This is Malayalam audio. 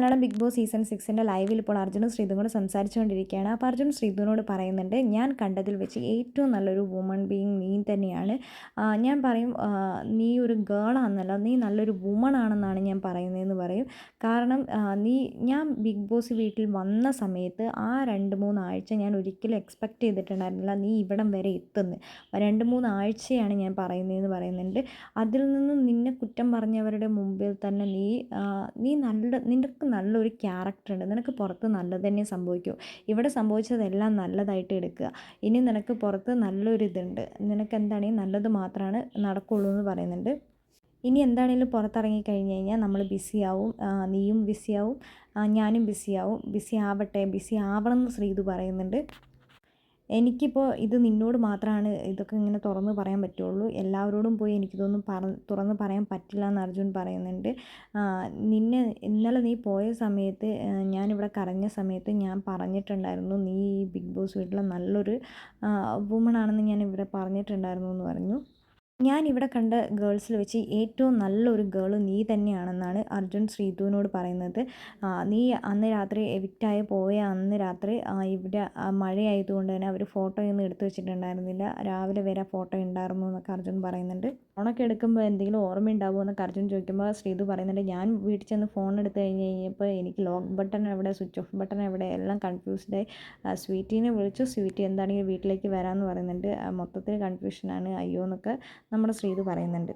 മലയാളം ബിഗ് ബോസ് സീസൺ സിക്സിന്റെ ലൈവിൽ ഇപ്പോൾ അർജുനും ശ്രീധുനോട് സംസാരിച്ചുകൊണ്ടിരിക്കുകയാണ്. അപ്പോൾ അർജുൻ ശ്രീധുവിനോട് പറയുന്നുണ്ട് ഞാൻ കണ്ടതിൽ വെച്ച് ഏറ്റവും നല്ലൊരു വുമൺ ബീങ് നീ തന്നെയാണ്. ഞാൻ പറയും നീ ഒരു ഗേൾ ആണെന്നല്ല നീ നല്ലൊരു വുമൺ ആണെന്നാണ് ഞാൻ പറയുന്നതെന്ന് പറയും. കാരണം നീ ഞാൻ ബിഗ് ബോസ് വീട്ടിൽ വന്ന സമയത്ത് ആ രണ്ട് മൂന്ന് ആഴ്ച ഞാൻ ഒരിക്കലും എക്സ്പെക്റ്റ് ചെയ്തിട്ടുണ്ടായിരുന്നില്ല നീ ഇവിടം വരെ എത്തുന്നു രണ്ട് മൂന്ന് ആഴ്ചയാണ് ഞാൻ പറയുന്നതെന്ന് പറയുന്നുണ്ട്. അതിൽ നിന്നും നിന്നെ കുറ്റം പറഞ്ഞവരുടെ മുമ്പിൽ തന്നെ നീ നീ നല്ല നിനക്ക് നല്ലൊരു ക്യാരക്ടർ ഉണ്ട്. നിനക്ക് പുറത്ത് നല്ലത് തന്നെ സംഭവിക്കും. ഇവിടെ സംഭവിച്ചതെല്ലാം നല്ലതായിട്ട് എടുക്കുക. ഇനി നിനക്ക് പുറത്ത് നല്ലൊരു ഇതുണ്ട്. നിനക്ക് എന്താണെങ്കിൽ നല്ലത് മാത്രമാണ് നടക്കുള്ളൂ എന്ന് പറയുന്നുണ്ട്. ഇനി എന്താണെങ്കിലും പുറത്തിറങ്ങി കഴിഞ്ഞ് കഴിഞ്ഞാൽ നമ്മൾ ബിസിയാവും നീയും ബിസിയാവും ഞാനും ബിസിയാവും ബിസി ആവട്ടെ ബിസി ആവണം എന്ന് ശ്രീതു പറയുന്നുണ്ട്. എനിക്കിപ്പോൾ ഇത് നിന്നോട് മാത്രമാണ് ഇതൊക്കെ ഇങ്ങനെ തുറന്ന് പറയാൻ പറ്റുള്ളൂ. എല്ലാവരോടും പോയി എനിക്കിതൊന്നും പറ തുറന്ന് പറയാൻ പറ്റില്ല എന്ന് അർജുൻ പറയുന്നുണ്ട്. നിന്നെ ഇന്നലെ നീ പോയ സമയത്ത് ഞാനിവിടെ കരഞ്ഞ സമയത്ത് ഞാൻ പറഞ്ഞിട്ടുണ്ടായിരുന്നു നീ ഈ ബിഗ് ബോസ് വീട്ടിലെ നല്ലൊരു വുമൺ ആണെന്ന് ഞാൻ ഇവിടെ പറഞ്ഞിട്ടുണ്ടായിരുന്നു എന്ന് പറഞ്ഞു. ഞാൻ ഇവിടെ കണ്ട ഗേൾസിൽ വെച്ച് ഏറ്റവും നല്ലൊരു ഗേൾ നീ തന്നെയാണെന്നാണ് അർജുൻ ശ്രീതുവിനോട് പറയുന്നത്. നീ അന്ന് രാത്രി എവിക്റ്റായി പോയ അന്ന് രാത്രി ഇവിടെ മഴയായതുകൊണ്ട് തന്നെ അവർ ഫോട്ടോയൊന്നും എടുത്തു വെച്ചിട്ടുണ്ടായിരുന്നില്ല. രാവിലെ വരെ ഫോട്ടോ ഉണ്ടായിരുന്നു എന്നൊക്കെ അർജുൻ പറയുന്നുണ്ട്. ഫോണൊക്കെ എടുക്കുമ്പോൾ എന്തെങ്കിലും ഓർമ്മ ഉണ്ടാവുമോ എന്നൊക്കെ അർജുൻ ചോദിക്കുമ്പോൾ ശ്രീതു പറയുന്നുണ്ട് ഞാൻ വീട്ടിൽ ചെന്ന് ഫോൺ എടുത്ത് കഴിഞ്ഞ് കഴിഞ്ഞപ്പോൾ എനിക്ക് ലോക്ക് ബട്ടൺ എവിടെ സ്വിച്ച് ഓഫ് ബട്ടൺ എവിടെ എല്ലാം കൺഫ്യൂസ്ഡായി സ്വീറ്റിനെ വിളിച്ചു സ്വീറ്റി എന്താണെങ്കിൽ വീട്ടിലേക്ക് വരാമെന്ന് പറയുന്നുണ്ട്. മൊത്തത്തിൽ കൺഫ്യൂഷനാണ് അയ്യോ എന്നൊക്കെ നമ്മുടെ ശ്രീതു പറയുന്നുണ്ട്.